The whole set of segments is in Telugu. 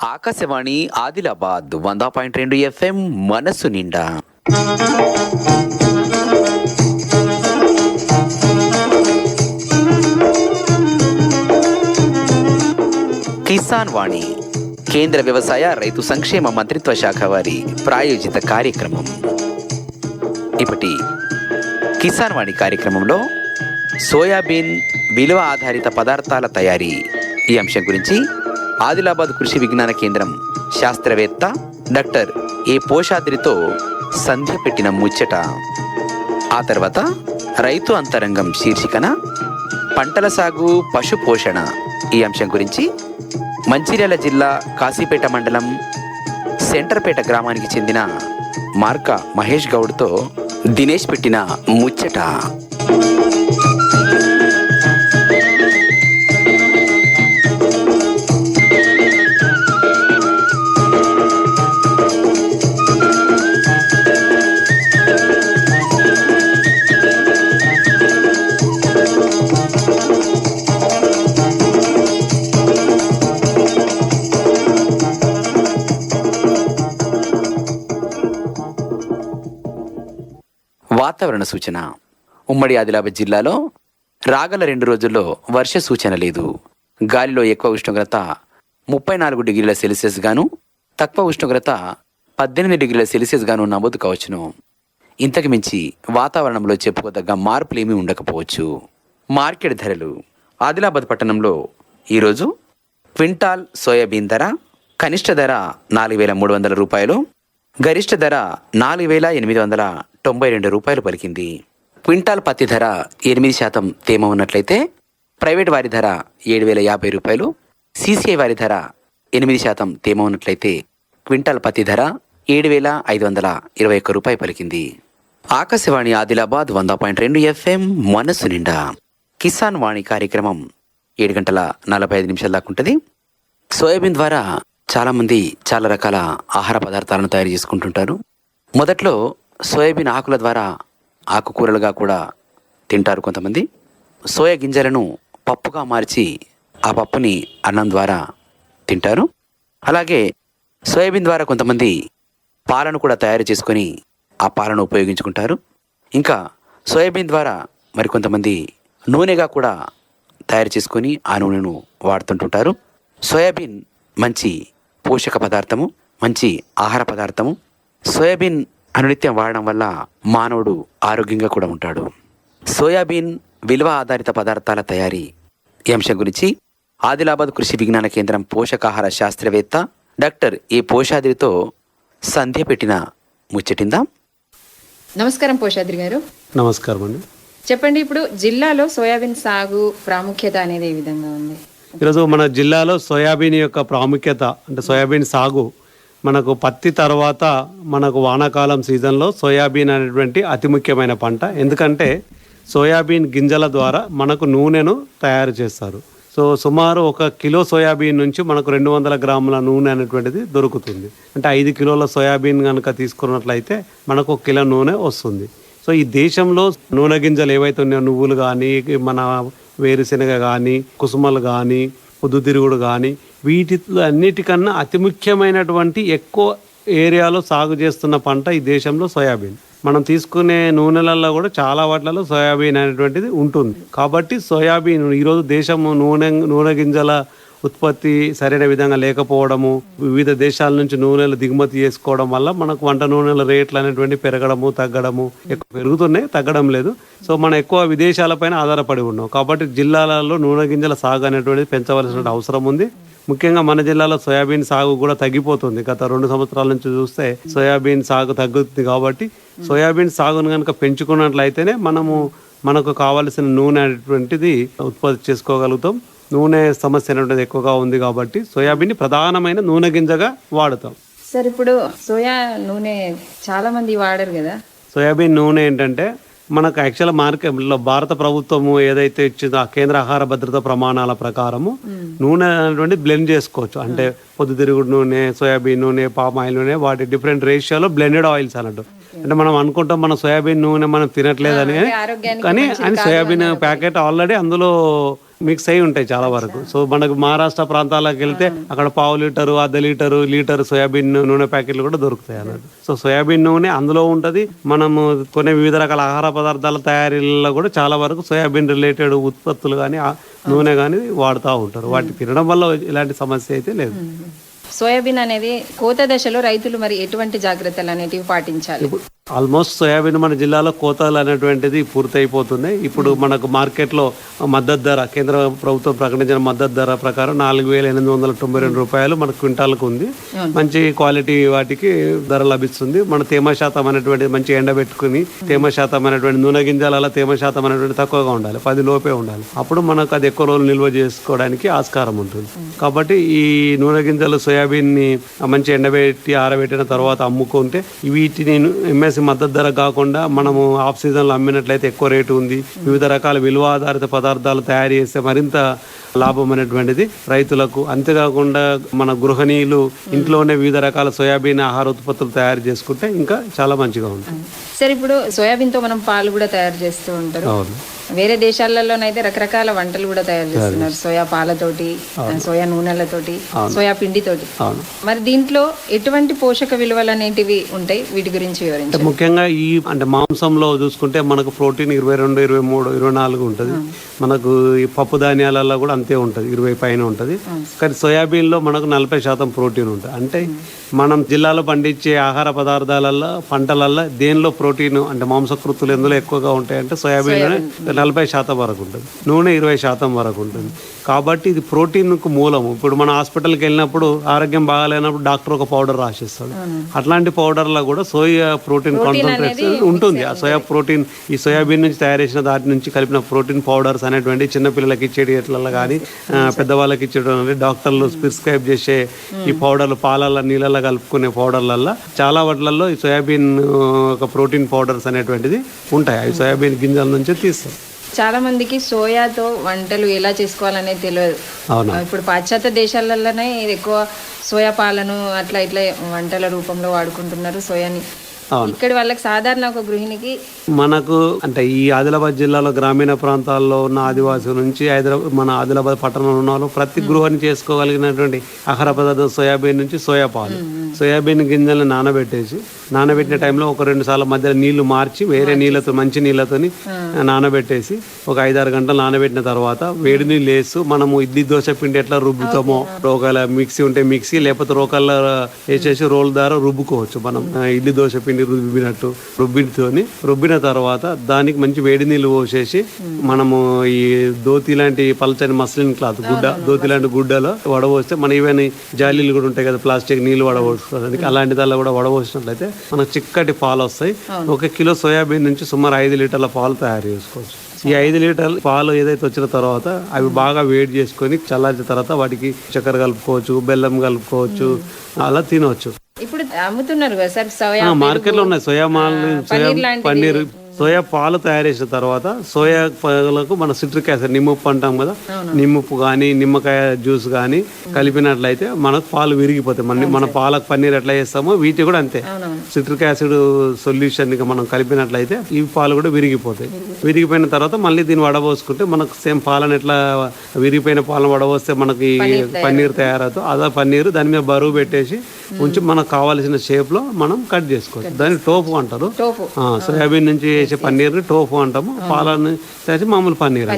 ఆకాశవాణి ఆదిలాబాద్ వంద పాయింట్ రెండు ఎఫ్ఎం మనసు నిండా. కిసాన్ వాణి కేంద్ర వ్యవసాయ రైతు సంక్షేమ మంత్రిత్వ శాఖ వారి ప్రాయోజిత కార్యక్రమం. ఇప్పటి కిసాన్ వాణి కార్యక్రమంలో సోయాబీన్ విలువ ఆధారిత పదార్థాల తయారీ ఈ అంశం గురించి ఆదిలాబాద్ కృషి విజ్ఞాన కేంద్రం శాస్త్రవేత్త డాక్టర్ ఏ పోషాద్రితో సంధ్య పెట్టిన ముచ్చట. ఆ తర్వాత రైతు అంతరంగం శీర్షికన పంటల సాగు పశు పోషణ ఈ అంశం గురించి మంచిర్యాల జిల్లా కాశీపేట మండలం సెంటర్పేట గ్రామానికి చెందిన మార్క మహేష్ గౌడ్తో దినేష్ పెట్టిన ముచ్చట. సూచన. ఉమ్మడి ఆదిలాబాద్ జిల్లాలో రాగల రెండు రోజుల్లో వర్ష సూచన లేదు. గాలిలో ఎక్కువ ఉష్ణోగ్రత ముప్పై నాలుగు డిగ్రీల సెల్సియస్ గాను తక్కువ ఉష్ణోగ్రత పద్దెనిమిది డిగ్రీల సెల్సియస్ గాను నమోదు కావచ్చును. ఇంతకు మించి వాతావరణంలో చెప్పుకోదగ్గ మార్పులేమీ ఉండకపోవచ్చు. మార్కెట్ ధరలు. ఆదిలాబాద్ పట్టణంలో ఈరోజు క్వింటాల్ సోయాబీన్ ధర కనిష్ట ధర నాలుగు వేల మూడు వందల రూపాయలు గరిష్ట ధర నాలుగు వేల ఎనిమిది వందల తొంభై రెండు రూపాయలు పలికింది. క్వింటాల్ పత్తి ధర ఎనిమిది శాతం తేమ ఉన్నట్లయితే ప్రైవేట్ వారి ధర ఏడు వేల యాభై రూపాయలు సీసీఐ వారి ధర ఎనిమిది శాతం తేమ ఉన్నట్లయితే క్వింటాల్ పత్తి ధర ఏడు వేల ఐదు వందల ఇరవై ఒక్క రూపాయి పలికింది. ఆకాశవాణి ఆదిలాబాద్ వంద పాయింట్ రెండు ఎఫ్ఎం మనస్సు నిండా కిసాన్ వాణి కార్యక్రమం ఏడు గంటల నలభై ఐదు నిమిషాల దాకా ఉంటుంది. సోయాబీన్ ద్వారా చాలామంది చాలా రకాల ఆహార పదార్థాలను తయారు చేసుకుంటుంటారు. మొదట్లో సోయాబీన్ ఆకుల ద్వారా ఆకుకూరలుగా కూడా తింటారు కొంతమంది. సోయా గింజలను పప్పుగా మార్చి ఆ పప్పుని అన్నం ద్వారా తింటారు. అలాగే సోయాబీన్ ద్వారా కొంతమంది పాలను కూడా తయారు చేసుకొని ఆ పాలను ఉపయోగించుకుంటారు. ఇంకా సోయాబీన్ ద్వారా మరికొంతమంది నూనెగా కూడా తయారు చేసుకొని ఆ నూనెను వాడుతుంటుంటారు. సోయాబీన్ మంచి పోషక పదార్థము మంచి ఆహార పదార్థము. సోయాబీన్ అనునిత్యం వాడడం వల్ల మానవుడు ఆరోగ్యంగా కూడా ఉంటాడు. సోయాబీన్ విలువ ఆధారిత పదార్థాల తయారీ. ఈ అంశం గురించి ఆదిలాబాద్ కృషి విజ్ఞాన కేంద్రం పోషకాహార శాస్త్రవేత్త డాక్టర్ ఏ పోషాద్రితో సంధ్య పెట్టిన ముచ్చటిందాం. నమస్కారం పోషాద్రి గారు. నమస్కారం అండి. చెప్పండి ఇప్పుడు జిల్లాలో సోయాబీన్ సాగు ప్రాముఖ్యత అనేది ఏ విధంగా ఉంది? ఈరోజు మన జిల్లాలో సోయాబీన్ యొక్క ప్రాముఖ్యత అంటే సోయాబీన్ సాగు మనకు పత్తి తర్వాత మనకు వానాకాలం సీజన్లో సోయాబీన్ అనేటువంటి అతి ముఖ్యమైన పంట. ఎందుకంటే సోయాబీన్ గింజల ద్వారా మనకు నూనెను తయారు చేస్తారు. సో సుమారు ఒక కిలో సోయాబీన్ నుంచి మనకు రెండు వందల గ్రాముల నూనె అనేటువంటిది దొరుకుతుంది. అంటే ఐదు కిలోల సోయాబీన్ కనుక తీసుకున్నట్లయితే మనకు ఒక కిలో నూనె వస్తుంది. సో ఈ దేశంలో నూనె గింజలు ఏవైతే ఉన్నాయో నువ్వులు కానీ మన వేరుశెనగ కానీ కుసుమలు కానీ పొద్దుతిరుగుడు కానీ వీటిలో అన్నిటికన్నా అతి ముఖ్యమైనటువంటి ఎక్కువ ఏరియాలో సాగు చేస్తున్న పంట ఈ దేశంలో సోయాబీన్. మనం తీసుకునే నూనెలలో కూడా చాలా వాటిలలో సోయాబీన్ అనేటువంటిది ఉంటుంది. కాబట్టి సోయాబీన్ ఈరోజు దేశం నూనె నూనె గింజల ఉత్పత్తి సరైన విధంగా లేకపోవడము వివిధ దేశాల నుంచి నూనెలు దిగుమతి చేసుకోవడం వల్ల మనకు వంట నూనెల రేట్లు అనేటువంటి పెరగడము తగ్గడము ఎక్కువ పెరుగుతున్నాయి తగ్గడం లేదు. సో మనం ఎక్కువ విదేశాలపైన ఆధారపడి ఉన్నాం. కాబట్టి జిల్లాలలో నూనె గింజల సాగు అనేటువంటిది పెంచవలసిన అవసరం ఉంది. ముఖ్యంగా మన జిల్లాలో సోయాబీన్ సాగు కూడా తగ్గిపోతుంది. గత రెండు సంవత్సరాల నుంచి చూస్తే సోయాబీన్ సాగు తగ్గుతుంది కాబట్టి సోయాబీన్ సాగును కనుక పెంచుకున్నట్లయితేనే మనము మనకు కావలసిన నూనె అనేటువంటిది ఉత్పత్తి చేసుకోగలుగుతాం. నూనె సమస్య అనేటువంటిది ఎక్కువగా ఉంది కాబట్టి సోయాబీన్ ప్రధానమైన నూనె గింజగా వాడుతాం. సార్ ఇప్పుడు సోయా నూనె చాలా మంది వాడరు కదా? సోయాబీన్ నూనె ఏంటంటే మనకు యాక్చువల్ మార్కెట్లో భారత ప్రభుత్వము ఏదైతే ఇచ్చిందో ఆ కేంద్ర ఆహార భద్రత ప్రమాణాల ప్రకారము నూనె అనేటువంటి బ్లెండ్ చేసుకోవచ్చు. అంటే పొద్దుతిరుగుడు నూనె సోయాబీన్ నూనె పామ్ ఆయిల్ నూనె వాటి డిఫరెంట్ రేషియోలో బ్లెండెడ్ ఆయిల్స్ అన్నట్టు. అంటే మనం అనుకుంటాం మన సోయాబీన్ నూనె మనం తినట్లేదని కానీ అని సోయాబీన్ ప్యాకెట్ ఆల్రెడీ అందులో మిక్స్ అయి ఉంటాయి చాలా వరకు. సో మనకు మహారాష్ట్ర ప్రాంతాలకు వెళ్తే అక్కడ పావు లీటరు అర్ధ లీటరు లీటర్ సోయాబీన్ నూనె ప్యాకెట్లు కూడా దొరుకుతాయి అన్నట్టు. సో సోయాబీన్ నూనె అందులో ఉంటది. మనము కొనే వివిధ రకాల ఆహార పదార్థాల తయారీలో కూడా చాలా వరకు సోయాబీన్ రిలేటెడ్ ఉత్పత్తులు కానీ నూనె కానీ వాడుతూ ఉంటారు. వాటి తినడం వల్ల ఎలాంటి సమస్య అయితే లేదు. సోయాబీన్ అనేది కోత దశలో రైతులు మరి ఎటువంటి జాగ్రత్తలు అనేటివి పాటించాలి? ఆల్మోస్ట్ సోయాబీన్ మన జిల్లాలో కోతలు అనేటువంటిది పూర్తయిపోతుంది ఇప్పుడు మనకు మార్కెట్లో మద్దతు ధర కేంద్ర ప్రభుత్వం ప్రకటించిన మద్దతు ధర ప్రకారం నాలుగు వేల ఎనిమిది వందల తొంభై రెండు రూపాయలు మన క్వింటాల్కు ఉంది. మంచి క్వాలిటీ వాటికి ధర లభిస్తుంది. మన తేమ శాతం అనేటువంటిది మంచి ఎండబెట్టుకుని తేమ శాతం అనేటువంటి నూనె గింజల తేమ శాతం అనేటువంటి తక్కువగా ఉండాలి. పది లోపే ఉండాలి. అప్పుడు మనకు అది ఎక్కువ రోజులు నిల్వ చేసుకోవడానికి ఆస్కారం ఉంటుంది. కాబట్టి ఈ నూనె గింజలు సోయాబీన్ని మంచి ఎండబెట్టి ఆరబెట్టిన తర్వాత అమ్ముకుంటే వీటిని ఎంఎస్సి మద్దతు ధర కాకుండా మనము ఆఫ్ సీజన్లో అమ్మినట్లయితే ఎక్కువ రేటు ఉంది. వివిధ రకాల విలువ ఆధారిత పదార్థాలు తయారు చేస్తే మరింత లాభం అనేటువంటిది రైతులకు. అంతేకాకుండా మన గృహిణీలు ఇంట్లోనే వివిధ రకాల సోయాబీన్ ఆహార ఉత్పత్తులు తయారు చేసుకుంటే ఇంకా చాలా మంచిగా ఉంటుంది. సరే ఇప్పుడు సోయాబీన్తో మనం పాలు కూడా తయారు చేస్తూ ఉంటారు. అవును. వేరే దేశాలలోనైతే రకరకాల వంటలు కూడా తయారు చేస్తున్నారు. సోయా పాలతోటి సోయా నూనెలతోటి సోయా పిండితోటి. మరి దీంట్లో ఎటువంటి పోషక విలువలు అనేటివి ఉంటాయి? వీటి గురించి వివరించండి. ముఖ్యంగా ఈ అంటే మాంసంలో చూసుకుంటే మనకు ప్రోటీన్ ఇరవై రెండు ఇరవై మూడు ఇరవై నాలుగు ఉంటుంది. మనకు ఈ పప్పు ధాన్యాలలో కూడా అంతే ఉంటుంది ఇరవై పైన ఉంటుంది. కానీ సోయాబీన్లో మనకు నలభై శాతం ప్రోటీన్ ఉంటుంది. అంటే మనం జిల్లాలో పండించే ఆహార పదార్థాలల్లో పంటలల్లో దేనిలో ప్రోటీన్ అంటే మాంసకృతులు ఎందులో ఎక్కువగా ఉంటాయి అంటే సోయాబీన్. నలభై శాతం వరకు ఉంటుంది. నూనె ఇరవై శాతం వరకు ఉంటుంది. కాబట్టి ఇది ప్రోటీన్కు మూలము. ఇప్పుడు మన హాస్పిటల్కి వెళ్ళినప్పుడు ఆరోగ్యం బాగాలేనప్పుడు డాక్టర్ ఒక పౌడర్ రాసిస్తాడు. అట్లాంటి పౌడర్లో కూడా సోయా ప్రోటీన్ కాన్సన్ట్రేషన్ ఉంటుంది. ఆ సోయా ప్రోటీన్ ఈ సోయాబీన్ నుంచి తయారు చేసిన దాటి నుంచి కలిపిన ప్రోటీన్ పౌడర్స్ అనేటువంటి చిన్నపిల్లలకి ఇచ్చేటి ఎట్లలో కానీ పెద్దవాళ్ళకి ఇచ్చేటువంటి డాక్టర్లు ప్రిస్క్రైబ్ చేసే ఈ పౌడర్లు పాలల్లో నీళ్ళల్లో కలుపుకునే పౌడర్లల్లో చాలా వాటిలలో ఈ సోయాబీన్ ఒక ప్రోటీన్ పౌడర్స్ అనేటువంటిది ఉంటాయి. అవి సోయాబీన్ గింజల నుంచే తీస్తాం. చాలా మందికి సోయాతో వంటలు ఎలా చేసుకోవాలనేది తెలియదు ఇప్పుడు పాశ్చాత్య దేశాలలోనే ఎక్కువ సోయా పాలను అట్లా ఇట్లా వంటల రూపంలో వాడుకుంటున్నారు సోయాని. ఇక్కడ వాళ్ళకి సాధారణ ఒక గృహిణికి మనకు అంటే ఈ ఆదిలాబాద్ జిల్లాలో గ్రామీణ ప్రాంతాల్లో ఉన్న ఆదివాసుల నుంచి హైదరాబాద్ మన ఆదిలాబాద్ పట్టణంలో ఉన్న వాళ్ళు ప్రతి గృహాన్ని చేసుకోగలిగినటువంటి ఆహార పదార్థం సోయాబీన్ నుంచి సోయా పాలు సోయాబీన్ గింజల్ని నానబెట్టేసి నానబెట్టిన టైంలో ఒక రెండు సార్లు మధ్యలో నీళ్ళు మార్చి వేరే నీళ్ళతో మంచి నీళ్ళతోని నానబెట్టేసి ఒక ఐదారు గంటలు నానబెట్టిన తర్వాత వేడి నీళ్ళు వేస్తూ మనము ఇడ్లీ దోశ పిండి ఎట్లా రుబ్బుతామో ఒకవేళ మిక్సీ ఉంటే మిక్సీ లేకపోతే రోకల్లో వేసేసి రోల్ ద్వారా రుబ్బుకోవచ్చు మనం ఇడ్లీ దోశ పిండి రుబ్బినట్టు రుబ్బితోని రుబ్బిన తర్వాత దానికి మంచి వేడి నీళ్ళు పోసేసి మనము ఈ దోతి లాంటి పల్చని మస్లిన్ క్లాత్ గుడ్డ దోతి లాంటి గుడ్డలో వడబోస్తే మన ఈవెన్ జాలీలు కూడా ఉంటాయి కదా ప్లాస్టిక్ నీళ్ళు వడబోసుకోవడానికి అలాంటి దానిలో కూడా వడబోసినట్లయితే మనకు చిక్కటి పాలు వస్తాయి. ఒక కిలో సోయాబీన్ నుంచి సుమారు ఐదు లీటర్ల పాలు తయారు చేసుకోవచ్చు. ఈ ఐదు లీటర్ల పాలు ఏదైతే వచ్చిన తర్వాత అవి బాగా వేడి చేసుకొని చల్లారిన తర్వాత వాటికి చక్కెర కలుపుకోవచ్చు బెల్లం కలుపుకోవచ్చు అలా తినవచ్చు అమ్ముతున్నారు కదా సార్? సోయా ఆ, మార్కెట్లో ఉన్నాయి. సోయా మాల్ సోయా పన్నీర్. సోయా పాలు తయారు చేసిన తర్వాత సోయా పాలకు మన సిట్రిక్ యాసిడ్ నిమ్మప్పు అంటాం కదా? నిమ్మప్పు కానీ నిమ్మకాయ జ్యూస్ కానీ కలిపినట్లయితే మనకు పాలు విరిగిపోతాయి. మన మన పాలకు పన్నీర్ ఎట్లా చేస్తామో వీటి కూడా అంతే. సిట్రిక్ యాసిడ్ సొల్యూషన్ మనం కలిపినట్లయితే ఈ పాలు కూడా విరిగిపోతాయి. విరిగిపోయిన తర్వాత మళ్ళీ దీన్ని వడబోసుకుంటే మనకు సేమ్ పాలను ఎట్లా విరిగిపోయిన పాలను వడబోస్తే మనకి పన్నీర్ తయారవుతుంది. అదే పన్నీర్ దాని మీద బరువు పెట్టేసి ఉంచి మనకు కావాల్సిన షేప్లో మనం కట్ చేసుకోవచ్చు. దాన్ని టోపు అంటారు. సోయాబీన్ నుంచి చేసే పన్నీర్ టోఫు అంటాము. పాలను చేసి మామూలు పన్నీర్.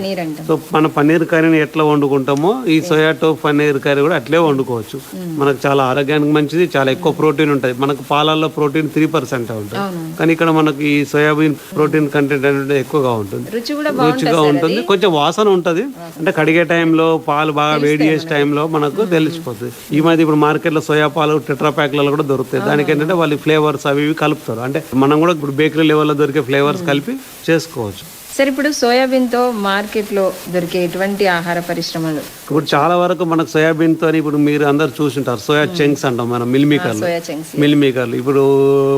సో మన పన్నీర్ కర్రీని ఎట్లా వండుకుంటామో ఈ సోయా టోఫ్ పన్నీర్ కర్రీ కూడా అట్లే వండుకోవచ్చు. మనకు చాలా ఆరోగ్యానికి మంచిది చాలా ఎక్కువ ప్రోటీన్ ఉంటుంది. మనకు పాలల్లో ప్రోటీన్ త్రీ పర్సెంట్ ఉంటుంది. కానీ ఇక్కడ మనకి ఈ సోయాబీన్ ప్రోటీన్ కంటెంట్ అనేది ఎక్కువగా ఉంటుంది. రుచిగా ఉంటుంది. కొంచెం వాసన ఉంటది. అంటే కడిగే టైంలో పాలు బాగా వేడి చేసే టైంలో మనకు తెలిసిపోతుంది ఈ మధ్య ఇప్పుడు మార్కెట్లో సోయా పాలు టెట్రా ప్యాక్లలో కూడా దొరుకుతాయి. దానికి ఏంటంటే వాళ్ళు ఫ్లేవర్స్ అవి ఇవి కలుపుతారు. అంటే మనం కూడా ఇప్పుడు బేకరీ లెవెల్లో దొరికే ఫ్లేవర్స్ కలిపి చేసుకోవచ్చు. సార్ ఇప్పుడు సోయాబీన్తో మార్కెట్లో దొరికే ఎటువంటి ఆహార పరిశ్రమలు? ఇప్పుడు చాలా వరకు మనకు సోయాబీన్తో ఇప్పుడు మీరు అందరు చూసింటారు. సోయా చెంక్స్ అంటాం మనం మిల్ మేకర్లు. సోయా చంక్స్ మిల్ మేకర్లు. ఇప్పుడు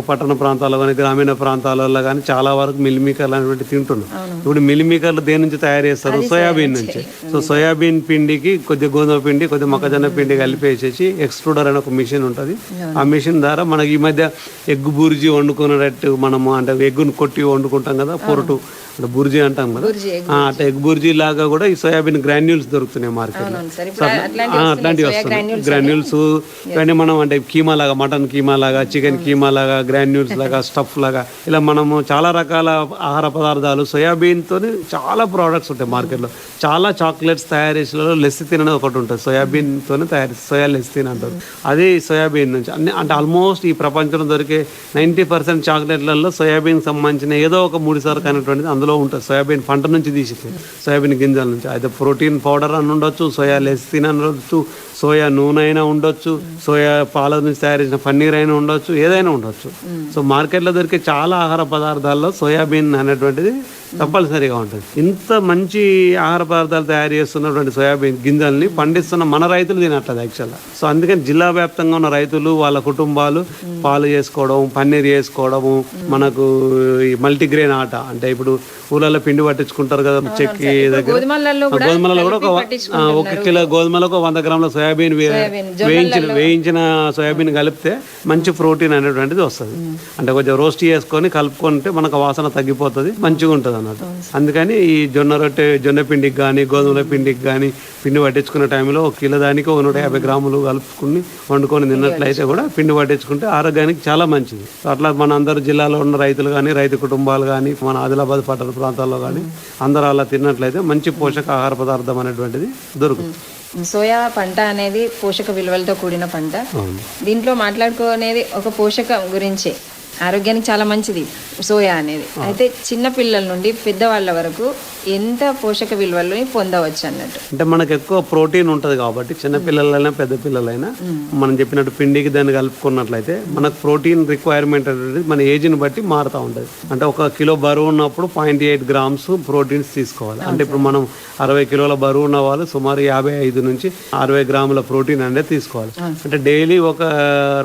పట్టణ ప్రాంతాల్లో కానీ గ్రామీణ ప్రాంతాలలో కానీ చాలా వరకు మిల్ మేకర్లు అనేటువంటి తింటున్నాం ఇప్పుడు మిల్ మేకర్లు దేని నుంచి తయారు చేస్తారు? సోయాబీన్ నుంచి. సో సోయాబీన్ పిండికి కొద్ది గోధుమ పిండి కొద్ది మొక్కజొన్న పిండి కలిపేసేసి ఎక్స్ట్రూడర్ అనే ఒక మిషన్ ఉంటుంది. ఆ మిషన్ ద్వారా మనకి ఈ మధ్య ఎగ్గు బూర్జీ వండుకునేటట్టు మనము అంటే ఎగ్గును కొట్టి వండుకుంటాం కదా పొరటు. అంటే బుర్జీ అంటాం కదా? అట్లా ఎగ్ బుర్జీ లాగా కూడా ఈ సోయాబీన్ గ్రాన్యూల్స్ దొరుకుతున్నాయి సార్ ఇప్పుడు అట్లాంటివి వస్తున్నాయి. గ్రాన్యూల్స్ ఇవన్నీ మనం అంటే కీమా లాగా మటన్ కీమా లాగా చికెన్ కీమా లాగా గ్రాన్యూల్స్ లాగా స్టఫ్ లాగా ఇలా మనము చాలా రకాల ఆహార పదార్థాలు సోయాబీన్ తోని చాలా ప్రోడక్ట్స్ ఉంటాయి మార్కెట్లో. చాలా చాక్లెట్స్ తయారు చేసేలో లెస్ తిన్ అనేది ఒకటి ఉంటుంది. సోయాబీన్ తోనే తయారు సోయా లెస్ తిన్ అంటారు. అది సోయాబీన్ నుంచి. అన్ని అంటే ఆల్మోస్ట్ ఈ ప్రపంచంలో దొరికే నైంటీ పర్సెంట్ చాక్లెట్లలో సోయాబీన్ సంబంధించిన ఏదో ఒక ముడి సరుకు అనేటువంటిది అందులో ఉంటుంది. సోయాబీన్ పంట నుంచి తీసి సోయాబీన్ గింజల నుంచి. అయితే ప్రోటీన్ పౌడర్ అని ఉండొచ్చు సోయా లెస్తిన్ అని ఉండొచ్చు సోయా నూనె అయినా ఉండొచ్చు సోయా పాల నుంచి తయారు చేసిన పన్నీర్ అయినా ఉండొచ్చు ఏదైనా ఉండొచ్చు. సో మార్కెట్లో దొరికే చాలా ఆహార పదార్థాల్లో సోయాబీన్ అనేటువంటిది తప్పనిసరిగా ఉంటుంది. ఇంత మంచి ఆహార పదార్థాలు తయారు చేస్తున్నటువంటి సోయాబీన్ గింజల్ని పండిస్తున్న మన రైతులు తినట్లేదు యాక్చువల్గా. సో అందుకని జిల్లా వ్యాప్తంగా ఉన్న రైతులు వాళ్ళ కుటుంబాలు పాలు చేసుకోవడం పన్నీర్ చేసుకోవడము మనకు ఈ మల్టీగ్రెయిన్ ఆట అంటే ఇప్పుడు ఊళ్ళలో పిండి పట్టించుకుంటారు కదా చెక్కి దగ్గర. గోధుమలలో కూడా ఒక ఒక కిలో గోధుమలకు వంద గ్రాముల సోయాబీన్ వేయించిన వేయించిన సోయాబీన్ కలిపితే మంచి ప్రోటీన్ అనేటువంటిది వస్తుంది. అంటే కొంచెం రోస్ట్ చేసుకొని కలుపుకుంటే మనకు వాసన తగ్గిపోతుంది మంచిగా ఉంటుంది అన్నట్టు అందుకని ఈ జొన్న రొట్టె జొన్న పిండికి కానీ గోధుమల పిండికి కానీ పిండి పట్టించుకునే టైంలో ఒక కిలో దానికి ఒక నూట యాభై గ్రాములు కలుపుకుని వండుకొని తిన్నట్లయితే కూడా పిండి పట్టించుకుంటే ఆరోగ్యానికి చాలా మంచిది. అట్లా మన అందరు జిల్లాలో ఉన్న రైతులు కానీ రైతు కుటుంబాలు కానీ మన ఆదిలాబాద్ పట్టణ ప్రాంతాల్లో కానీ అందరూ అలా తిన్నట్లయితే మంచి పోషక ఆహార పదార్థం అనేటువంటిది దొరుకుతుంది. సోయా పంట అనేది పోషక విలువలతో కూడిన పంట. దీంట్లో మాట్లాడుకునేది ఒక పోషకం గురించి. ఆరోగ్యానికి చాలా మంచిది సోయా అనేది. అయితే చిన్న పిల్లల నుండి పెద్దవాళ్ళ వరకు ఎంత పోషక విలువలని పొందవచ్చు అన్నట్టు. అంటే మనకు ఎక్కువ ప్రోటీన్ ఉంటుంది కాబట్టి చిన్న పిల్లలైనా పెద్ద పిల్లలైనా మనం చెప్పినట్టు పిండికి దాన్ని కలుపుకున్నట్లయితే మనకు ప్రోటీన్ రిక్వైర్మెంట్ అనేది మన ఏజ్ని బట్టి మారుతూ ఉంటుంది. అంటే ఒక కిలో బరువు ఉన్నప్పుడు పాయింట్ ఎయిట్ గ్రామ్స్ ప్రోటీన్స్ తీసుకోవాలి. అంటే ఇప్పుడు మనం అరవై కిలోల బరువు ఉన్న వాళ్ళు సుమారు యాభై ఐదు నుంచి అరవై గ్రాముల ప్రోటీన్ అనేది తీసుకోవాలి. అంటే డైలీ ఒక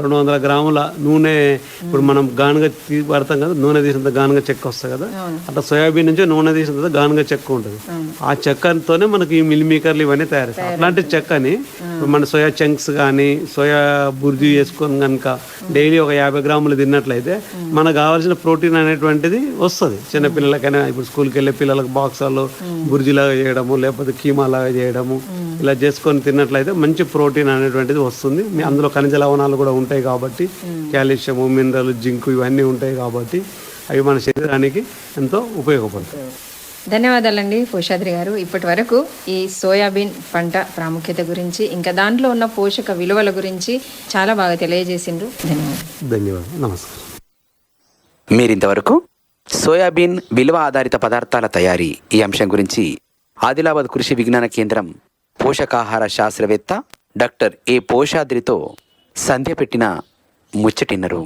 రెండు వందల గ్రాముల నూనె ఇప్పుడు మనం గానుగ పడతాం కదా నూనె తీసినంత గానుగ చెక్క వస్తుంది కదా అట్లా సోయాబీన్ నుంచి నూనె తీసినంత గానుగ చెక్క ఉంటుంది. ఆ చెక్కతోనే మనకి ఈ మిల్ మేకర్లు ఇవన్నీ తయారు చేస్తాయి అట్లాంటి చెక్కని మన సోయా చంక్స్ కానీ సోయా బుర్జీ వేసుకొని కనుక డైలీ ఒక యాభై గ్రాములు తిన్నట్లయితే మనకు కావాల్సిన ప్రోటీన్ అనేటువంటిది వస్తుంది. చిన్న పిల్లలకైనా ఇప్పుడు స్కూల్కి వెళ్ళే పిల్లలకు బాక్సాలు బుర్జీలాగా చేయడము లేకపోతే కీమా లాగా చేయడము ఇలా చేసుకొని తిన్నట్లయితే మంచి ప్రోటీన్ అనేటువంటిది వస్తుంది. మీ అందులో ఖనిజ లవణాలు కూడా ఉంటాయి కాబట్టి కాల్షియము మినరల్ జింక్ ఇవన్నీ ఉంటాయి కాబట్టి అవి మన శరీరానికి ఎంతో ఉపయోగపడతాయి. ధన్యవాదాలండి పోషాద్రి గారు. ఇప్పటి వరకు ఈ సోయాబీన్ పంట ప్రాముఖ్యత గురించి ఇంకా దాంట్లో ఉన్న పోషక విలువల గురించి చాలా బాగా తెలియజేసిండ్రు. ధన్యవాదాలు. ధన్యవాదాలు. నమస్కారం. మీరింతవరకు సోయాబీన్ విలువ ఆధారిత పదార్థాల తయారీ ఈ అంశం గురించి ఆదిలాబాద్ కృషి విజ్ఞాన కేంద్రం పోషకాహార శాస్త్రవేత్త డాక్టర్ ఏ పోషాద్రితో సంధ్య పెట్టిన ముచ్చటిన్నరు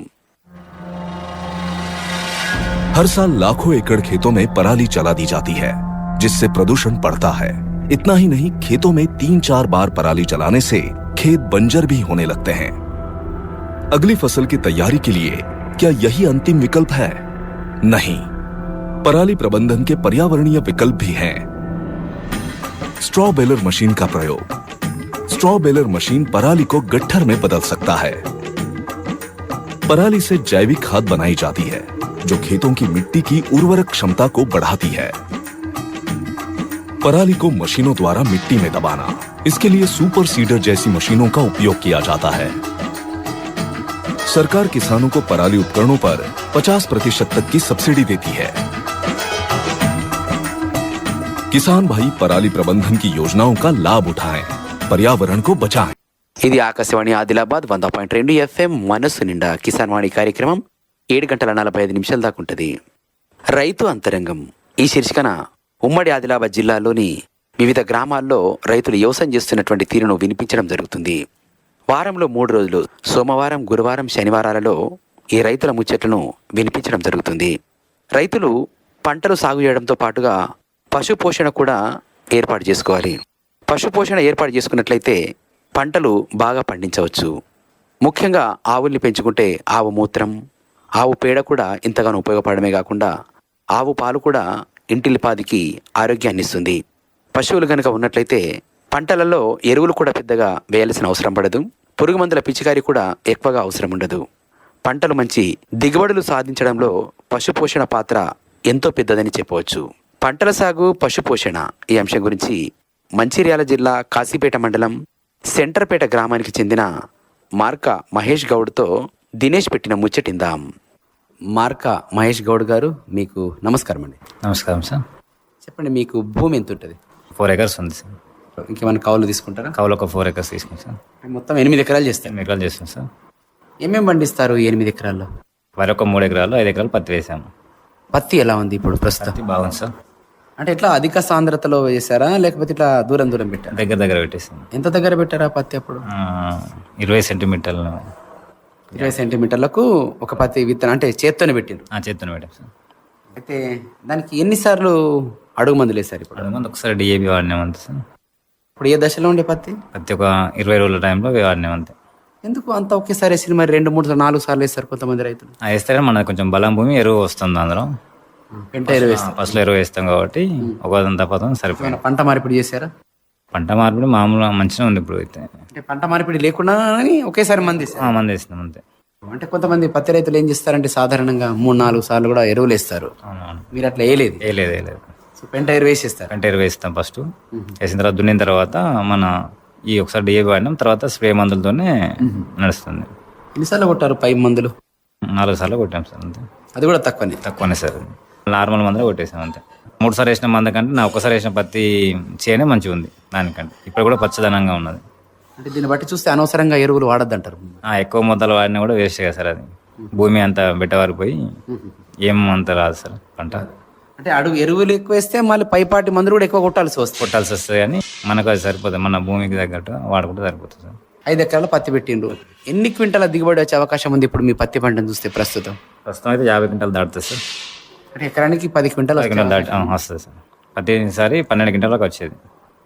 हर साल लाखों एकड़ खेतों में पराली चला दी जाती है जिससे प्रदूषण बढ़ता है इतना ही नहीं खेतों में तीन चार बार पराली चलाने से खेत बंजर भी होने लगते हैं अगली फसल की तैयारी के लिए क्या यही अंतिम विकल्प है नहीं पराली प्रबंधन के पर्यावरणीय विकल्प भी हैं स्ट्रॉ बेलर मशीन का प्रयोग। स्ट्रॉ बेलर मशीन पराली को गट्ठर में बदल सकता है। पराली से जैविक खाद बनाई जाती है, जो खेतों की मिट्टी की उर्वरक क्षमता को बढ़ाती है। पराली को मशीनों द्वारा मिट्टी में दबाना, इसके लिए सुपर सीडर जैसी मशीनों का उपयोग किया जाता है। सरकार किसानों को पराली उपकरणों पर 50 प्रतिशत तक की सब्सिडी देती है। किसान भाई पराली प्रबंधन की योजनाओं का लाभ उठाएं पर्यावरण को बचाएं ఇది ఆకాశవాణి ఆదిలాబాద్ వంద పాయింట్ రెండు ఎఫ్ఎం మనస్సు నిండా కిసాన్ వాణి కార్యక్రమం ఏడు గంటల నలభై ఐదు నిమిషాల దాకా ఉంటుంది రైతు అంతరంగం ఈ శీర్షికన ఉమ్మడి ఆదిలాబాద్ జిల్లాలోని వివిధ గ్రామాల్లో రైతులు వ్యవసాయం చేస్తున్నటువంటి తీరును వినిపించడం జరుగుతుంది వారంలో మూడు రోజులు సోమవారం గురువారం శనివారాలలో ఈ రైతుల ముచ్చట్లను వినిపించడం జరుగుతుంది రైతులు పంటలు సాగు చేయడంతో పాటుగా పశు పోషణ కూడా ఏర్పాటు చేసుకోవాలి. పశు పోషణ ఏర్పాటు చేసుకున్నట్లయితే పంటలు బాగా పండించవచ్చు. ముఖ్యంగా ఆవుల్ని పెంచుకుంటే ఆవు మూత్రం ఆవు పేడ కూడా ఇంతగానో ఉపయోగపడమే కాకుండా ఆవు పాలు కూడా ఇంటిల్లిపాదికి ఆరోగ్యాన్ని ఇస్తుంది. పశువులు కనుక ఉన్నట్లయితే పంటలలో ఎరువులు కూడా పెద్దగా వేయాల్సిన అవసరం పడదు. పురుగు మందుల పిచికారి కూడా ఎక్కువగా అవసరం ఉండదు. పంటలు మంచి దిగుబడులు సాధించడంలో పశుపోషణ పాత్ర ఎంతో పెద్దదని చెప్పవచ్చు. పంటల సాగు పశుపోషణ ఈ అంశం గురించి మంచిర్యాల జిల్లా కాశీపేట మండలం సెంటర్పేట గ్రామానికి చెందిన మార్క మహేష్ గౌడ్తో దినేష్ పెట్టిన ముచ్చటిందాం మార్క మహేష్ గౌడ్ గారు మీకు నమస్కారం అండి. నమస్కారం సార్. చెప్పండి మీకు భూమి ఎంత ఉంటుంది ఫోర్ ఎకర్స్ ఉంది సార్. ఇంకేమైనా కౌలు తీసుకుంటారా? కౌలు ఒక ఫోర్ ఎకర్స్ తీసుకుని సార్. మొత్తం ఎనిమిది ఎకరాలు ఎనిమిది ఎకరాలు చేస్తాం సార్. ఏమేమి పండిస్తారు ఎనిమిది ఎకరాల్లో? వరి ఒక మూడు ఎకరాలు ఐదు ఎకరాలు పత్తి వేసాము. పత్తి ఎలా ఉంది ఇప్పుడు ప్రస్తుతం? బాగుంది సార్. అంటే ఇట్లా అధిక సాంద్రతలో వేసారా? లేకపోతే ఇట్లా దూరం దూరం పెట్టారా? దగ్గర దగ్గర పెట్టేసాము ఎంత దగ్గర పెట్టారా పత్తి అప్పుడు? ఇరవై సెంటీమీటర్లు. ఇరవై సెంటీమీటర్లకు ఒక పత్తి విత్తనం అంటే చేత్తోనే పెట్టిండ్రు. ఆ చేతిని పెట్టాం సార్. అయితే దానికి ఎన్నిసార్లు అడుగు మందులు వేశారు ఇప్పుడు? అడుగు ముందు ఒకసారి డిఏబి వాడినాం అంతే సార్. ఇప్పుడు ఏ దశలో ఉండే పత్తి? పత్తి ఒక ఇరవై రోజుల టైంలో వాడినాం అంతే ఎందుకు అంత ఒకేసారి వేసి మరి రెండు మూడు సార్లు, నాలుగు సార్లు వేస్తారు కొంతమంది రైతులు? ఆ వేస్తే కానీ మనకు కొంచెం బలం భూమి ఎరువు వస్తుంది అందులో. పెంట ఎరువు ఫస్ట్లో ఎరువు వేస్తాం కాబట్టి ఒక పదం సరిపోయింది పంట మార్పిడి చేశారా? పంట మార్పిడి మామూలుగా మంచిగా ఉంది ఇప్పుడు అయితే. అంటే పంట మార్పిడి లేకుండా అని ఒకేసారి మంది మంది వేస్తున్నాం అంతే. అంటే కొంతమంది పత్తి రైతులు ఏం చేస్తారంటే సాధారణంగా మూడు నాలుగు సార్లు కూడా ఎరువులు వేస్తారు. మీరు అట్లా వేయలేదు? ఏ లేదు ఏ లేదు సో పెంట ఎరువు వేసేస్తారు. కంటే ఎరువు వేస్తాం ఫస్ట్ వేసిన తర్వాత దున్నిన తర్వాత మన ఈ ఒకసారి డిఏబి వాడినాం. తర్వాత స్ప్రే మందులతోనే నడుస్తుంది. ఎన్నిసార్లు కొట్టారు పై మందులు? నాలుగు సార్లు కొట్టాం సార్ అంతే. అది కూడా తక్కువనే. తక్కువనే సార్ నార్మల్ మందులే కొట్టేసాం అంతే. మూడు సార్లు వేసిన మంద కంటే నా ఒకసారి వేసిన పత్తి చేయనే మంచిగా ఉంది దానికంటే. ఇప్పుడు కూడా పచ్చదనంగా ఉన్నది. అంటే దీన్ని బట్టి చూస్తే అనవసరంగా ఎరువులు వాడద్దంటారు. ఎక్కువ మొదలు వాడినా కూడా వేస్ట్ కదా సార్ అది. భూమి అంతా బెట్టవారిపోయి ఏం అంత రాదు సార్ పంట. అంటే అడుగు ఎరువులు ఎక్కువ వేస్తే మళ్ళీ పైపాటి మందులు కూడా ఎక్కువ కొట్టాల్సి వస్తుంది. కొట్టాల్సి వస్తుంది కానీ మనకు అది సరిపోతుంది. మన భూమికి తగ్గట్టు వాడుకుంటే సరిపోతుంది సార్. ఐదు ఎకరాల పత్తి పెట్టిండ్రు. ఎన్ని క్వింటాల దిగుబడి వచ్చే అవకాశం ఉంది ఇప్పుడు మీ పత్తి పంటను చూస్తే ప్రస్తుతం? ప్రస్తుతం అయితే యాభై క్వింటాలు దాటుతుంది సార్. అంటే ఎకరానికి పది క్వింటాలు వస్తుంది సార్. ప్రతిసారి పన్నెండు క్వింటాలకు వచ్చేది.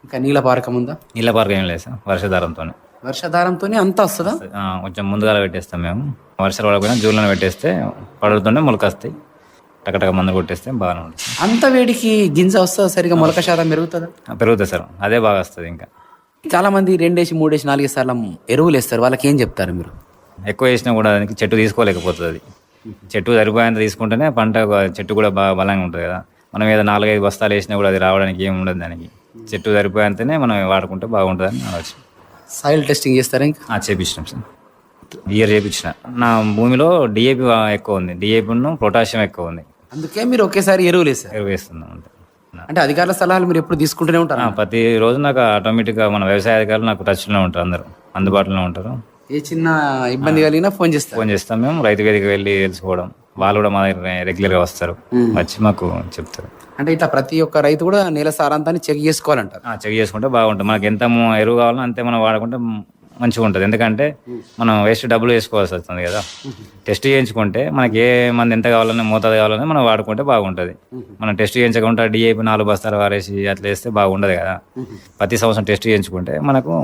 ఇంకా నీళ్ళ పారకం ఉందా? నీళ్ళ పార్క్ ఏం లేదు సార్ వర్షధారంతో వర్షాధారంతోనే అంత వస్తుందా? కొంచెం ముందుగా పెట్టేస్తాం మేము. వర్షాలు పడకపోయినా జూన్లో పెట్టేస్తే పడుతుంటే మొలకొస్తాయి. టకటక మందు కొట్టేస్తే బాగానే ఉంటుంది. అంత వేడికి గింజ వస్తుందా సరిగా? మొలక శాతం పెరుగుతుందా? పెరుగుతుంది సార్. అదే బాగా వస్తుంది ఇంకా. చాలా మంది రెండేసి మూడేసి నాలుగేసి సార్లు ఎరువులు వేస్తారు వాళ్ళకి ఏం చెప్తారు మీరు? ఎక్కువ వేసినా కూడా దానికి చెట్టు తీసుకోలేకపోతుంది. అది చెట్టు సరిపోయేంత తీసుకుంటేనే పంట చెట్టు కూడా బాగా బలంగా ఉంటుంది కదా. మనం ఏదో నాలుగైదు బస్తాలు వేసినా కూడా అది రావడానికి ఏమి ఉండదు దానికి. చెట్టు సరిపోయేంతనే మనం వాడుకుంటే బాగుంటుందని ఆలోచన. సాయిల్ టెస్టింగ్ చేస్తారా ఇంకా? చేపించినాం సార్. ఇయర్ చేపించిన నా భూమిలో డిఏపి ఎక్కువ ఉంది. డిఏపిను పొటాషియం ఎక్కువ ఉంది. అందుకే మీరు ఒకేసారి ఎరువులు వేస్తారు ఎరువు వేస్తున్నాం అంతే. అంటే అధికారుల సలహాలు మీరు ఎప్పుడు తీసుకుంటూనే ఉంటారు? ప్రతి రోజు నాకు ఆటోమేటిక్గా మన వ్యవసాయ అధికారులు నాకు టచ్లో ఉంటారు అందరూ. అందుబాటులో ఉంటారు. ఏ చిన్న ఇబ్బంది కలిగినా ఫోన్ చేస్తారు ఫోన్ చేస్తాం మేము రైతు వేదిక వెళ్ళి తెలుసుకోవడం. వాళ్ళు కూడా మా దగ్గర రెగ్యులర్గా వస్తారు. వచ్చి మాకు చెప్తారు. అంటే ఇట్లా ప్రతి ఒక్క రైతు కూడా నేల సారాంతాన్ని చెక్ చేసుకోవాలంటారు. చెక్ చేసుకుంటే బాగుంటుంది. మనకి ఎంత ఎరువు కావాలో అంతే మనం వాడుకుంటే మంచిగా ఉంటుంది. ఎందుకంటే మనం వేస్ట్ డబ్బులు వేసుకోవాల్సి వస్తుంది కదా. టెస్ట్ చేయించుకుంటే మనకి ఏ మంది ఎంత కావాలన్నా మోతాదు కావాలన్నా మనం వాడుకుంటే బాగుంటుంది. మనం టెస్ట్ చేయించకుండా డిఏపి నాలుగు బస్తాలు వారేసి అట్లా వేస్తే బాగుండదు కదా. ప్రతి సంవత్సరం టెస్ట్ చేయించుకుంటే మనకు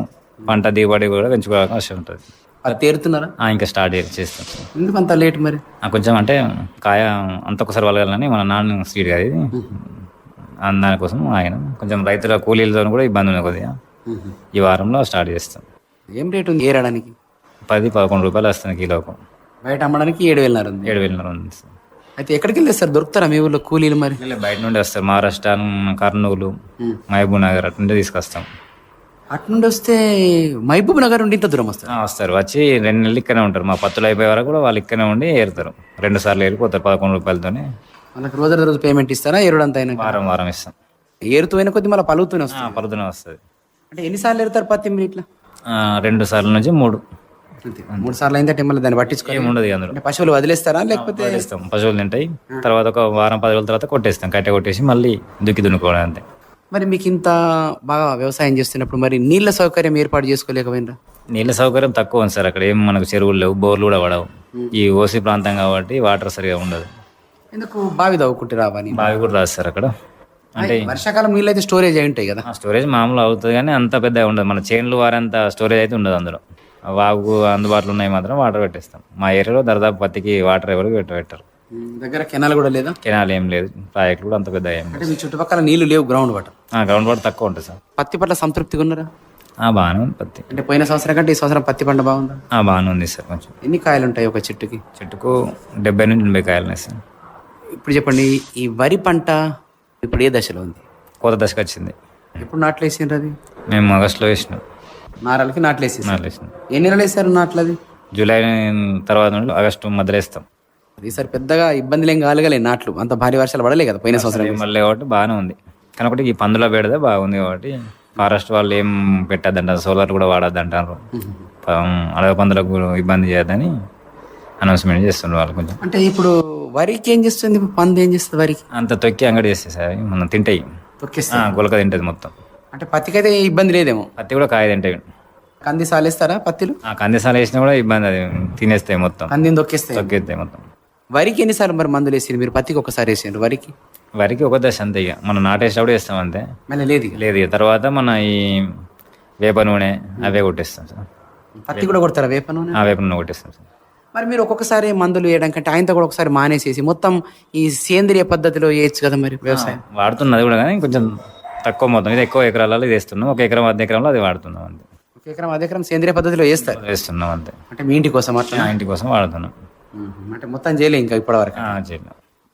పంట దిగుబడి కూడా పెంచుకోవాల్సిన అవసరం ఉంటుంది. అది తేరుతున్నారా? ఇంకా స్టార్ట్ చేస్తాం. ఎందుకు అంత లేట్ మరి? కొంచెం అంటే కాయ అంత ఒకసారి వలగాలని మన నాన్న స్పీడ్ కాదు ఇది. ఆయన కొంచెం రైతుల కూలీలతో కూడా ఇబ్బంది ఉంది కొద్దిగా. ఈ వారంలో స్టార్ట్ చేస్తాం. ఏం రేట్ ఉంది ఏరడానికి? పది పదకొండు రూపాయలు వస్తుంది కిలోకు. బయట అమ్మడానికి ఏడు వేలన్నర ఉంది. ఏడు వేల ఉంది. అయితే ఎక్కడికి వెళ్ళేది సార్ దొరుకుతారా మీ ఊళ్ళో కూలీలు మరి? వీళ్ళు బయట నుండి వస్తారు. మహారాష్ట్ర కర్నూలు మహబూబ్ నగర్ అటు నుండి తీసుకొస్తాం. అటు నుండి వస్తే మహబూబ్ నగర్ నుండి ఇంత దూరం వస్తారు? వస్తారు. వచ్చి రెండు నెలలు ఇక్కడే ఉంటారు. మా పత్తులు అయిపోయే వరకు కూడా వాళ్ళు ఇక్కడే ఉండి ఏరుతారు. రెండు సార్లు ఏరిపోతారు పదకొండు రూపాయలతోనే వాళ్ళకి రోజు రోజు పేమెంట్ ఇస్తారా? ఏరుడంత అయినా వారం వారం ఇస్తాం. ఏరుతూ అయిన కొద్ది మళ్ళీ పలుగుతూనే ఆ, వస్తారు పలుతూనే వస్తుంది. అంటే ఎన్నిసార్లు ఏరుతారు పత్తి మీరు ఇట్లా రెండు సార్ల నుంచి మూడు. మూడు సార్లు అయిందంటే మళ్ళీ దాన్ని పట్టించుకోవాలి ఏమి ఉండదు అందులో. పశువులు వదిలేస్తారా లేకపోతే? పశువులు తింటాయి. తర్వాత ఒక వారం పది రోజుల తర్వాత కొట్టేస్తాం. కట్టె కొట్టేసి మళ్ళీ దుక్కి దున్నుకోవడం అంతే. మరి మీకు ఇంత బాగా వ్యవసాయం చేస్తున్నప్పుడు మరి నీళ్ళ సౌకర్యం ఏర్పాటు చేసుకోలేకపోయినరా? నీళ్ళ సౌకర్యం తక్కువ ఉంది సార్. అక్కడ ఏం మనకు చెరువులు లేవు బోర్లు కూడా పడవు. ఈ ఓసి ప్రాంతం కాబట్టి వాటర్ సరిగా ఉండదు. ఎందుకు బావి తవ్వుకుంటే రావని బావి కూడా రాదు సార్ అక్కడ. అంటే వర్షాకాలం నీళ్ళు అయితే స్టోరేజ్ అయి ఉంటాయి కదా. స్టోరేజ్ మామూలు అవుతుంది కానీ అంత పెద్దగా ఉండదు. మన చేన్లు వారంత స్టోరేజ్ అయితే ఉండదు అందులో. వాగు అందుబాటులో ఉన్నాయి మాత్రం వాటర్ పెట్టేస్తాం. మా ఏరియాలో దరిదాపు పత్తికి వాటర్ ఎవరు పెట్ట పెట్టరు. దగ్గర కెనాల్ కూడా లేదా? కెనాల్ ఏం లేదు. ప్రాజెక్టులు కూడా అంత పెద్ద ఏం అంటే మీ చుట్టుపక్కల నీళ్ళు లేవు గ్రౌండ్ వాటర్ గ్రౌండ్ వాటర్ తక్కువ ఉంటుంది సార్. పత్తి పట్ల సంతృప్తిగా ఉన్నారా? ఆ, బాగానే ఉంది పత్తి. అంటే పోయిన సంవత్సరం కంటే ఈ సంవత్సరం పత్తి పంట బాగుందా? ఆ, బాగానే ఉంది సార్ కొంచెం. ఎన్ని కాయలు ఉంటాయి ఒక చెట్టుకి? చెట్టుకు డెబ్బై నుంచి ఎనభై కాయలు ఉన్నాయి సార్. ఇప్పుడు చెప్పండి ఈ వరి పంట ఇప్పుడు ఏ దశలో ఉంది? కోత దశకు వచ్చింది. ఎప్పుడు నాట్లు వేసిండ్రు అది? మేము ఆగస్టులో వేసినాం. నారలకి నాట్లు వేసేసి నాట్లు వేసినాం. ఎన్ని నెలలు వేసారు నాట్లు అది? జూలై తర్వాత నుండి ఆగస్టు మధ్యలో వేస్తాం. ఈసారి పెద్దగా ఇబ్బందులు ఏం కాగలే నాట్లు. అంత భారీ వర్షాలు పడలే కదా పోయిన సంవత్సరం. మళ్ళీ కాబట్టి బాగానే ఉంది. కానీ ఒకటి ఈ పందులో పెడితే బాగుంది కాబట్టి ఫారెస్ట్ వాళ్ళు ఏం పెట్టద్దంటారు? సోలార్ కూడా వాడద్దంటారు. అడవి పందులకు ఇబ్బంది చేయొద్దని అనౌన్స్మెంట్ చేస్తున్నారు వాళ్ళు కొంచెం. అంటే ఇప్పుడు వరికి ఏం చేస్తుంది? పంది ఏం చేస్తుంది వరికి? అంత తొక్కి అంగడి చేస్తే సార్. మనం తింటాయి. గులక తింటది మొత్తం. అంటే పత్తికి అయితే ఇబ్బంది లేదేమో? పత్తి కూడా కాయ తింటాయి. కంది సాలేస్తారా పత్తిలు? ఆ కందిసాలు వేసినా కూడా ఇబ్బంది అది. తినేస్తాయి మొత్తం. కందిని తొక్కేస్తాయి. తొక్కేస్తాయి మొత్తం. వరికి ఎన్నిసార్లు మరి మందులు వేసిండ్రు మీరు పత్తికి ఒకసారి వేసిండ్రు వరికి? వరికి ఒక దశ అంతే ఇక. మనం నాటేసినప్పుడు వేస్తాం అంతే. మళ్ళీ లేదు ఇక. లేదు ఇక. తర్వాత మన ఈ వేప నూనె అవే కొట్టేస్తాం సార్. పత్తి కూడా కొడతారా వేప నూనె? ఆ వేప నూనె కొట్టేస్తాం సార్. మరి మీరు ఒక్కొక్కసారి మందులు వేయడం కంటే ఆయనతో కూడా ఒకసారి మానేసేసి మొత్తం ఈ సేంద్రియ పద్ధతిలో వేయచ్చు కదా మరి వ్యవసాయం? వాడుతున్నది కూడా కానీ కొంచెం తక్కువ మొత్తం. ఇది ఎక్కువ ఎకరాలలో ఇది వేస్తున్నాం. ఒక ఎకరం అర్ధ ఎకరంలో అది వాడుతున్నాం అంతే. ఒక ఎకరం అదే ఎకరం సేంద్రియ పద్ధతిలో వేస్తారు? వేస్తున్నాం అంతే. అంటే మీ ఇంటి కోసం అట్లా? ఇంటి కోసం వాడుతున్నాం. అంటే మొత్తం చేయలే ఇంకా ఇప్పటివరకు.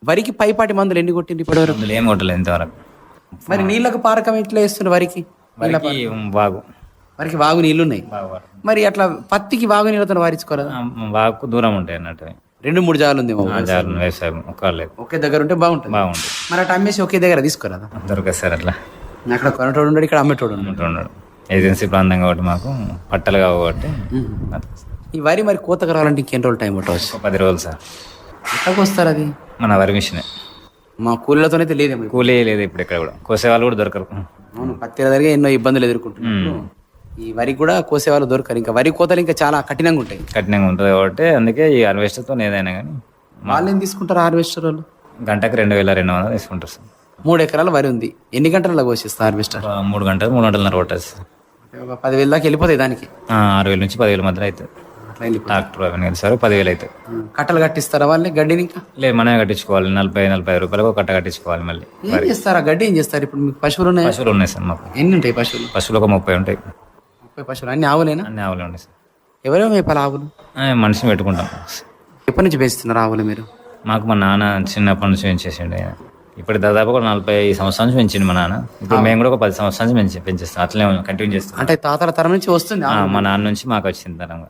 వరికి పైపాటి మందులు ఎన్ని కొట్టింది ఇప్పటివరకు? ఏం కొట్టలేదు ఇంతవరకు. మరి నీళ్ళకు పారకం ఎట్లా వేస్తున్నారు వరికి? వరికి బాగు వరికి వాగు నీళ్ళు ఉన్నాయి బాగు. మరి అట్లా పత్తికి వాగు నీళ్ళతో వారించుకోరా? ఆ, బాగుకు దూరం ఉంటాయి అన్నట్టు. రెండు మూడు జాలు ఉందేమో? ఆ, వ్యవసాయం ఒకే దగ్గర ఉంటే బాగుంటుంది. బాగుంటుంది. మరి అట్లా అమ్మేసి ఒకే దగ్గర తీసుకోరాదా? దొరకదు సార్ అట్లా. అక్కడ కొనటోడు ఇక్కడ అమ్మేటోడు ఉన్నాడు ఉంటూ ఉన్నాడు ఏజెన్సీ ప్రాంతం కాబట్టి మాకు పట్టలు కాబట్టి. ఈ వరి మరి కోతకు రావాలంటే ఇంకెన్ని రోజులు టైం పట్టవచ్చు పది రోజులు సార్. ఎట్లాగ వస్తారు అది? మన వరి మిషనే. మా కూలీలతోనైతే లేదేమో. కూలీ లేదు ఇప్పుడు ఇక్కడ కూడా. కోసే వాళ్ళు కూడా దొరకరు. అవును పత్తి దగ్గర ఎన్నో ఇబ్బందులు ఎదుర్కొంటున్నారు. ఈ వరి కూడా కోసే వాళ్ళు దొరకరు. ఇంకా వరి కోతలు ఇంకా చాలా కఠినంగా ఉంటాయి. కఠినంగా ఉంటుంది కాబట్టి అందుకే ఈ హార్వెస్టర్తో ఏదైనా కానీ వాళ్ళు ఏం తీసుకుంటారు హార్వెస్టర్ వాళ్ళు? గంటకు రెండు వేల రెండు వందలు తీసుకుంటారు సార్. మూడు ఎకరాల వరి ఉంది. ఎన్ని గంటలలో కోసిస్తారు హార్వెస్టర్ మూడు గంటలు మూడు గంటలన్నర పట్టదు సార్. ఒక పదివేల దాకా వెళ్ళిపోతాయి దానికి. ఆరు వేల నుంచి పదివేల మధ్యలో అవుతుంది ట్రాక్టర్ అవన్నీ కలిసి సార్ పదివేలు అవుతుంది కట్టలు కట్టిస్తారా వాళ్ళని గడ్డిని ఇంకా? లేదు మనమే కట్టించుకోవాలి నలభై నలభై ఐదు రూపాయలకు కట్ట కట్టించుకోవాలి మళ్ళీ. ఏం చేస్తారు? గడ్డి ఏం చేస్తారు? ఇప్పుడు మీకు పశువులు ఉన్నాయి? పశువులు ఉన్నాయి సార్ మాకు. ఎన్ని ఉంటాయి పశువులు? పశువులు ఒక ముప్పై ఉంటాయి. ముప్పై పశువులు. అన్ని ఆవులేనా? అన్ని ఆవులు ఉన్నాయి సార్. ఎవరో మేపాలి ఆవులు? మనిషిని పెట్టుకుంటాం. ఎప్పటి నుంచి పెంచుతున్నారు ఆవులు మీరు? మాకు మా నాన్న చిన్నప్పటి నుంచి పెంచేసిండు. ఇప్పుడు దాదాపు ఒక నలభై సంవత్సరాల నుంచి పెంచిండు మా నాన్న. ఇప్పుడు మేము కూడా ఒక పది సంవత్సరాల నుంచి పెంచి పెంచేస్తాం. అట్లనే కంటిన్యూ చేస్తాం. అంటే తాతల తరం నుంచి వస్తుంది. మా నాన్న నుంచి మాకు వచ్చింది తరంగా.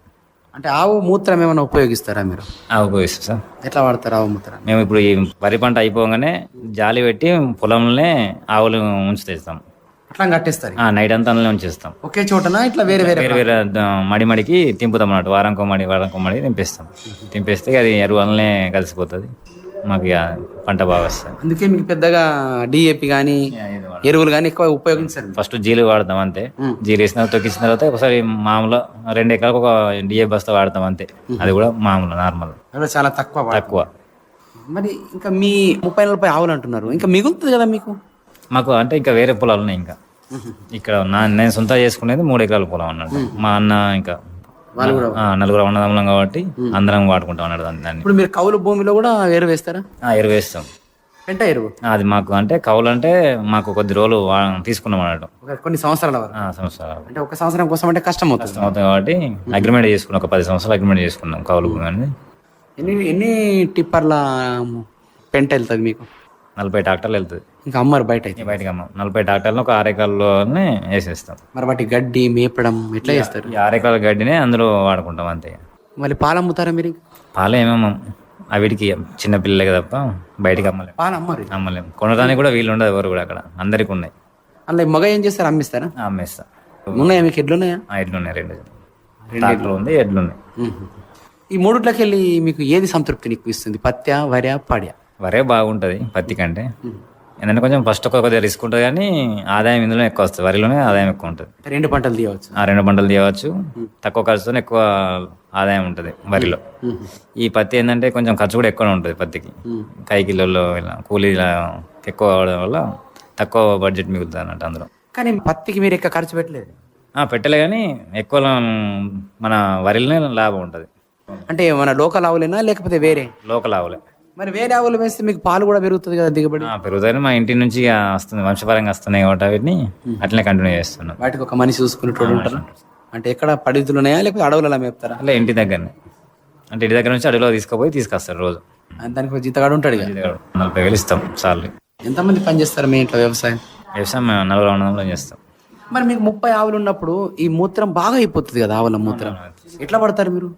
అంటే ఆవు మూత్రం ఏమైనా ఉపయోగిస్తారా మీరు? ఉపయోగిస్తాం సార్. ఎట్లా వాడతారు ఆవు మూత్రం? మేము ఇప్పుడు ఈ వరి పంట అయిపోగానే జాలి పెట్టి పొలంలోనే ఆవులు ఉంచి తెస్తాం అట్లా కట్టేస్తారు ఆ, నైట్ అంతా అందులో ఉంచేస్తాం. ఒకే చోటనా? ఇట్లా వేరే వేరే వేరే వేరే మడి మడికి తింపుతాం అన్నట్టు. వారంకో మడి వారంకో మడి తింపేస్తాం. తింపేస్తే అది ఎరువు కలిసిపోతుంది. మాకు ఇక పంట బాగా వస్తుంది. అందుకే మీకు పెద్దగా డిఏపి కానీ ఎరువులు కానీ ఎక్కువ ఉపయోగించారు. ఫస్ట్ జీలు వాడతాం అంతే. జీలు వేసిన తర్వాత తొక్కించిన తర్వాత ఒకసారి మామూలు రెండు ఎకరాలకు ఒక డిఏ బస్తా వాడతాం అంతే. అది కూడా మామూలు నార్మల్. చాలా తక్కువ. తక్కువ. మరి ఇంకా మీ ముప్పై నలభై ఆవులు అంటున్నారు. ఇంకా మిగులుతుంది కదా మీకు? మాకు అంటే ఇంకా వేరే పొలాలు ఉన్నాయి ఇంకా. ఇక్కడ నా నేను సొంత చేసుకునేది మూడు ఎకరాల పొలం అన్నట్టు. మా అన్న ఇంకా నలుగురు అన్నదమ్ములం కాబట్టి అందరం వాడుకుంటాం అన్నట్టు దాన్ని- ఇప్పుడు మీరు కౌలు భూమిలో కూడా ఎరువు వేస్తారా? ఆ, ఎరువు వేస్తాం. పెంట ఎరువు? అది మాకు అంటే కౌలు అంటే మాకు కొద్ది రోజులు తీసుకున్నాం అన్నట్టు కొన్ని సంవత్సరాల సంవత్సరాలు అంటే ఒక సంవత్సరం కోసం అంటే కష్టం అవుతుంది. అవుతుంది కాబట్టి అగ్రిమెంట్ చేసుకున్నాం ఒక పది సంవత్సరాలు అగ్రిమెంట్ చేసుకున్నాం కౌలు భూమి అనేది. ఎన్ని ఎన్ని టిప్పర్ల పెంట వెళ్తుంది మీకు? నలభై ట్రాక్టర్లు వెళ్తుంది. ఇంకా అమ్మరు బయట అయితే బయటకి అమ్మ. నలభై ట్రాక్టర్లు ఒక ఆరు ఎకరాల్లోనే వేసేస్తాం. మరి వాటి గడ్డి మేపడం ఎట్లా చేస్తారు? ఈ ఆరు ఎకరాల గడ్డినే అందులో వాడుకుంటాం అంతే. మళ్ళీ పాలు అమ్ముతారా మీరు? పాలు ఏమేమో చిన్న పిల్లలకి తప్ప బయటికి అమ్మలేం. పాలు అమ్మరు. అమ్మలేం. కొనడానికి కూడా వీలు ఉండదు ఎవరు కూడా అక్కడ. అందరికి ఉన్నాయి. అలా మగ ఏం చేస్తారు? అమ్మిస్తారా? అమ్మేస్తా. ఉన్నాయా మీకు ఎడ్లు ఉన్నాయా ఎడ్లు ఉన్నాయి రెండు ట్రాక్టర్ ఉంది ఎడ్లు. ఉన్నాయి ఈ మూడుట్లోకి వెళ్ళి మీకు ఏది సంతృప్తిని ఇస్తుంది పత్య వరి పాడ్య వరే బాగుంటుంది పత్తి కంటే. ఏంటంటే కొంచెం ఫస్ట్ ఒక కొద్దిగా రిస్క్ ఉంటుంది కానీ ఆదాయం ఇందులో ఎక్కువ వస్తుంది. వరిలోనే ఆదాయం ఎక్కువ ఉంటుంది. రెండు పంటలు తీయవచ్చు. ఆ రెండు పంటలు తీయవచ్చు. తక్కువ ఖర్చుతో ఎక్కువ ఆదాయం ఉంటుంది వరిలో. ఈ పత్తి ఏంటంటే కొంచెం ఖర్చు కూడా ఎక్కువ ఉంటుంది పత్తికి. కైకిలోలో ఇలా కూలీల ఎక్కువ అవడం వల్ల తక్కువ బడ్జెట్ మిగులుతుంది అన్నట్టు అందులో. కానీ పత్తికి మీరు ఎక్కువ ఖర్చు పెట్టలేదు. పెట్టలే కానీ ఎక్కువ మన వరిలోనే లాభం ఉంటుంది. అంటే మన లోకల్ ఆవులేనా లేకపోతే వేరే? లోకల్ ఆవులే. మరి వేరే ఆవులు వేస్తే మీకు పాలు కూడా పెరుగుతుంది కదా దిగుబడి? ఆ, పెరుగుతాయని మా ఇంటి నుంచి ఇక వస్తుంది వంశపరంగా వస్తున్నాయి కాబట్టి వీటిని అట్లనే కంటిన్యూ చేస్తున్నాం. వాటికి ఒక మనిషి చూసుకునేటోడు ఉంటారు అంటే ఎక్కడ పడితులు ఉన్నాయా లేకపోతే అడవులలో మేపుతారా? అట్లా ఇంటి దగ్గరనే. అంటే ఇంటి దగ్గర నుంచి అడవిలో తీసుకుపోయి తీసుకొస్తారు రోజు. దానికి ఒక జీతగాడు ఉంటాడు. జీతగాడు. నలభై వేలు ఇస్తాం సార్లు. ఎంతమంది పని చేస్తారు మీ ఇంట్లో వ్యవసాయం? వ్యవసాయం మేము నలభై వందలు చేస్తాం. మరి మీకు ముప్పై ఆవులు ఉన్నప్పుడు ఈ మూత్రం బాగా అయిపోతుంది కదా ఆవుల మూత్రం. ఎట్లా పడతారు మీరు?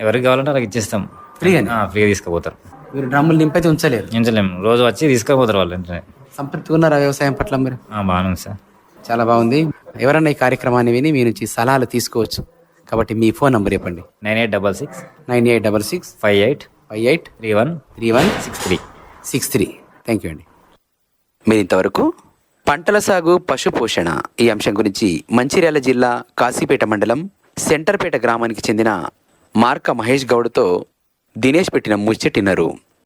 ఎవరికి కావాలంటే వాళ్ళకి ఇచ్చేస్తాం. ఫ్రీగానే? ఆ, ఫ్రీగా తీసుకుపోతారు. మీరు డ్రమ్ములు నింపైతే ఉంచలేరు ఉంచలేము. రోజు వచ్చి తీసుకుపోతారు వాళ్ళు వెంటనే. సంతృప్తిగా ఉన్నారా వ్యవసాయం పట్ల మీరు? బాగానే ఉంది సార్. చాలా బాగుంది. ఎవరన్నా ఈ కార్యక్రమాన్ని విని మీ నుంచి సలహాలు తీసుకోవచ్చు. కాబట్టి మీ ఫోన్ నంబర్ చెప్పండి. Nine eight double six nine eight double six five eight five eight three one three one six three. Six three. Thank you అండి. మీరు ఇంతవరకు పంటల సాగు పశు పోషణ ఈ అంశం గురించి మంచిర్యాల జిల్లా కాశీపేట మండలం సెంటర్పేట గ్రామానికి చెందిన మార్క మహేష్ గౌడ్తో దినేష్ పెట్టిన ముచ్చటినరు.